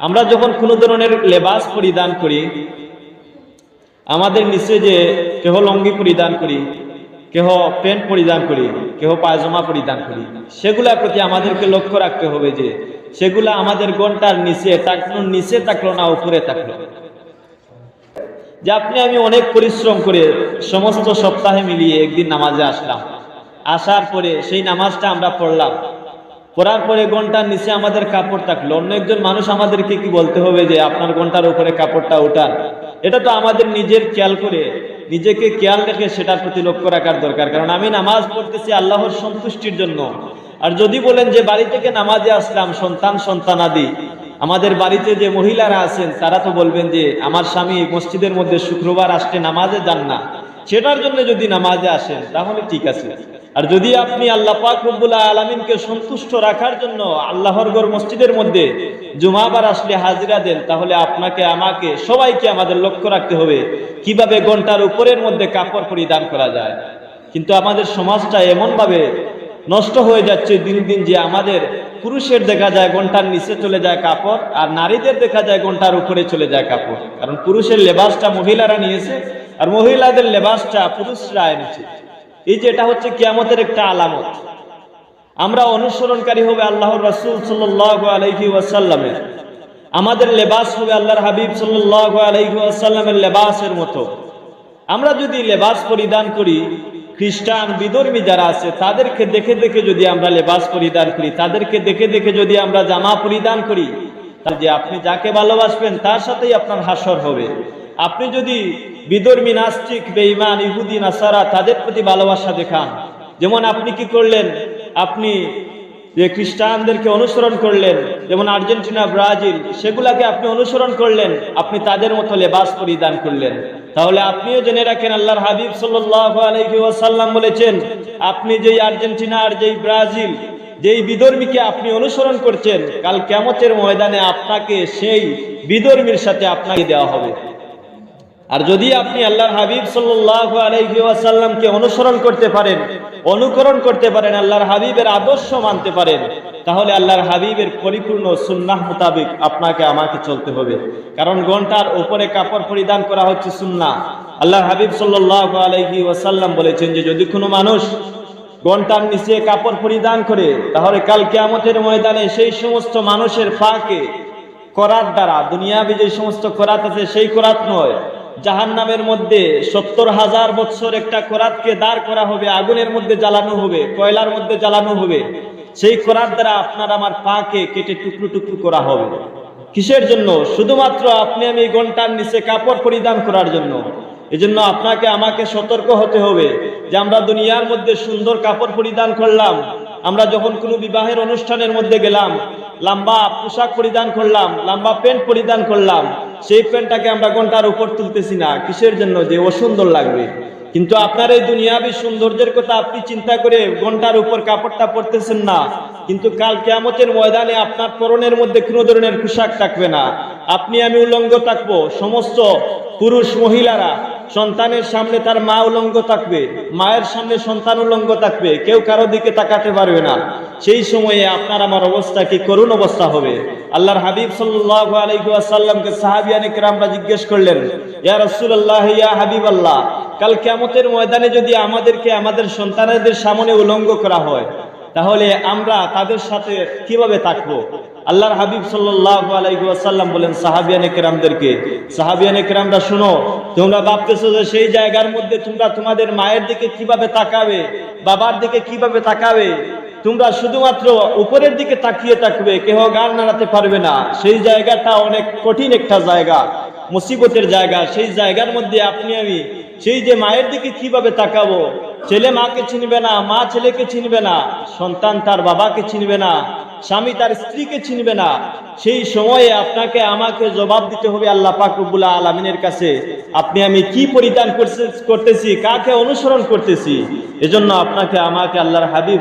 আমরা যখন কোনো ধরনের লেবাস পরিধান করি, আমাদের নিচে যে কেহ লঙ্গি পরিধান করি, কেহ প্যান্ট পরিধান করি, কেহ পায়জামা পরিধান করি সেগুলার প্রতি আমাদেরকে লক্ষ্য রাখতে হবে যে সেগুলা আমাদের ঘণ্টার নিচে থাকল নিচে থাকল না, উপরে থাকল যে আপনি আমি অনেক পরিশ্রম করে সমস্ত সপ্তাহে মিলিয়ে একদিন নামাজে আসলাম। আসার পরে সেই নামাজটা আমরা পড়লাম। পড়ার পরে ঘণ্টার নিচে আমাদের কাপড় থাকল। অন্য একজন মানুষ আমাদেরকে কি বলতে হবে যে, আপনার ঘণ্টার উপরে কাপড়টা ওঠান এটা তো আমাদের নিজের খেয়াল করে, নিজেকে খেয়াল রেখে সেটার প্রতি লক্ষ্য রাখার দরকার। কারণ আমি নামাজ পড়তেছি আল্লাহর সন্তুষ্টির জন্য। আর যদি বলেন যে, বাড়ি থেকে নামাজে আসলাম, সন্তান সন্তান আদি আমাদের বাড়িতে যে মহিলারা আছেন, তারা তো বলবেন যে, আমার স্বামী মসজিদের মধ্যে শুক্রবার আসতে নামাজে যান না। সেটার জন্য যদি নামাজে আসেন, তাহলে ঠিক আছে। আর যদি আপনি আল্লাহ পাক রব্বুল্লাহ আলমিনকে সন্তুষ্ট রাখার জন্য আল্লাহর গড় মসজিদের মধ্যে জুমাবার আসলে হাজিরা দেন, তাহলে আপনাকে, আমাকে, সবাইকে আমাদের লক্ষ্য রাখতে হবে কীভাবে ঘণ্টার উপরের মধ্যে কাপড় পরিধান করা যায়। কিন্তু আমাদের সমাজটা এমনভাবে নষ্ট হয়ে যাচ্ছে দিন দিন যে আমাদের পুরুষের দেখা যায় ঘণ্টার নিচে চলে যায় কাপড়, আর নারীদের দেখা যায় ঘণ্টার উপরে চলে যায় কাপড়। কারণ পুরুষের লেবাসটা মহিলারা নিয়েছে আর মহিলাদের লেবাসটা পুরুষরা এনেছে। এই যে এটা হচ্ছে কিয়ামতের একটা আলামত। আমরা অনুসরণকারী হবে আল্লাহর রাসূল সাল্লাল্লাহু আলাইহি ওয়াসাল্লামের। আমাদের লেবাস হবে আল্লাহর হাবিব ওয়াসাল্লামের লেবাসের মতো। আমরা যদি লেবাস পরিধান করি, খ্রিস্টান, বিধর্মী যারা আছে, তাদেরকে দেখে দেখে যদি আমরা লেবাস পরিধান করি, তাদেরকে দেখে দেখে যদি আমরা জামা পরিধান করি যে আপনি যাকে ভালোবাসবেন, তার সাথেই আপনার হাসর হবে। আপনি যদি বিধর্মী, নাস্তিক, বেঈমান, ইহুদি, নাসারা, তাদের প্রতি ভালোবাসা দেখান। যেমন আপনি কি করলেন? আপনি যে খ্রিস্টানদেরকে অনুসরণ করলেন, যেমন আর্জেন্টিনা, ব্রাজিল, সেগুলাকে আপনি অনুসরণ করলেন, আপনি তাদের মতো লেবাস পরিধান করলেন। তাহলে আপনিও জেনে রাখেন, আল্লাহর হাবিব ওয়াসাল্লাম বলেছেন, আপনি যেই আর্জেন্টিনা আর যেই ব্রাজিল, যেই বিধর্মীকে আপনি অনুসরণ করছেন, কাল কেমতের ময়দানে আপনাকে সেই বিধর্মীর সাথে আপনাকে দেওয়া হবে। আর যদি আপনি আল্লাহর হাবিব ওয়াসাল্লামকে অনুসরণ করতে পারেন, অনুকরণ করতে পারেন, আল্লাহর হাবিবের আদর্শ মানতে পারেন, তাহলে আল্লাহর হাবিবের পরিপূর্ণ সুন্নাহ মোতাবেক আপনাকে, আমাকে চলতে হবে। কারণ ঘণ্টার উপরে কাপড় পরিধান করা হচ্ছে সুন্নাহ। আল্লাহর হাবিব সাল্লাল্লাহু আলাইহি ওয়াসাল্লাম বলেছেন যে, যদি কোনো মানুষ ঘণ্টার নিচে কাপড় পরিধান করে, তাহলে কাল কিয়ামতের ময়দানে সেই সমস্ত মানুষের ফাঁকে, করাত দ্বারা, দুনিয়াবি যে সমস্ত করাত আছে, সেই করাত নয়। জাহান নামের মধ্যে সত্তর হাজার বৎসর একটা কোরাতকে দাঁড় করা হবে, আগুনের মধ্যে জ্বালানো হবে, কয়লার মধ্যে জ্বালানো হবে। সেই কোরাত দ্বারা আপনার আমার পাকে কেটে টুকরো টুকরো করা হবে। কিসের জন্য? শুধুমাত্র আপনি আমি ঘণ্টার নিচে কাপড় পরিধান করার জন্য। এজন্য আপনাকে আমাকে সতর্ক হতে হবে যে আমরা দুনিয়ার মধ্যে সুন্দর কাপড় পরিধান করলাম। আমরা যখন কোনো বিবাহের অনুষ্ঠানের মধ্যে গেলাম, লম্বা পোশাক পরিধান করলাম, লম্বা প্যান্ট পরিধান করলাম সেই প্যান্টটাকে আমরা ঘণ্টার উপর তুলতেছি না। কিসের জন্য? যে অসুন্দর লাগবে। কিন্তু আপনার এই দুনিয়াবি সৌন্দর্যের কথা আপনি চিন্তা করে ঘণ্টার উপর কাপড়টা পরতেছেন না। কিন্তু কাল কেয়ামতের ময়দানে আপনার পরনের মধ্যে কোনো ধরনের পোশাক থাকবে না। আপনি আমি উলঙ্গ থাকব। সমস্ত পুরুষ মহিলারা সন্তানের সামনে তার মা উলঙ্গ থাকবে। মায়ের সামনে সন্তান উলঙ্গ থাকবে। কেউ কারও দিকে তাকাতে পারবে না। সেই সময়ে আপনার আমার অবস্থা কি করুণ অবস্থা হবে? আল্লাহর হাবিব সাল্লাল্লাহু আলাইহি ওয়াসাল্লামকে সাহাবিয়ানে কেরামরা জিজ্ঞেস করলেন, ইয়া রাসূলুল্লাহ, ইয়া হাবিব আল্লাহ কাল কিয়ামতের ময়দানে যদি আমাদেরকে আমাদের সন্তানদের সামনে উলঙ্গ করা হয়, তাহলে আমরা তাদের সাথে কীভাবে থাকব? আল্লাহর হাবিব আলাইহি বলেন সাহাবিয়ানে কেরামদেরকে সাহাবিয়ানে কেরামরা, শুনো, তোমরা ভাবতেছো যে সেই জায়গার মধ্যে তোমরা তোমাদের মায়ের দিকে কীভাবে তাকাবে, বাবার দিকে কীভাবে তাকাবে? তোমরা শুধুমাত্র উপরের দিকে তাকিয়ে থাকবে, কেহ গান নাড়াতে পারবে না। সেই জায়গাটা অনেক কঠিন একটা জায়গা, মুসিবতের জায়গা। সেই জায়গার মধ্যে আপনি, আমি সেই যে মায়ের দিকে কীভাবে তাকাবো? ছেলে মাকে চিনবে না, মা ছেলেকে চিনবে না, সন্তান তার বাবাকে চিনবে না। স্বামী তার স্ত্রীকে চিনবে না। সেই সময়ে আপনাকে আমাকে জবাব দিতে হবে আল্লাহ পাক রব্বুল আলমিনের কাছে। আপনি আমি কি পরিধান করতেছি, কাকে অনুসরণ করতেছি? এজন্য আপনাকে আমাকে আল্লাহর হাবিব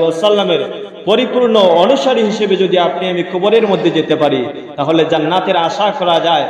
ওয়াসাল্লামের পরিপূর্ণ অনুসারী হিসেবে যদি আপনি আমি কবরের মধ্যে যেতে পারি, তাহলে জান্নাতের আশা করা যায়।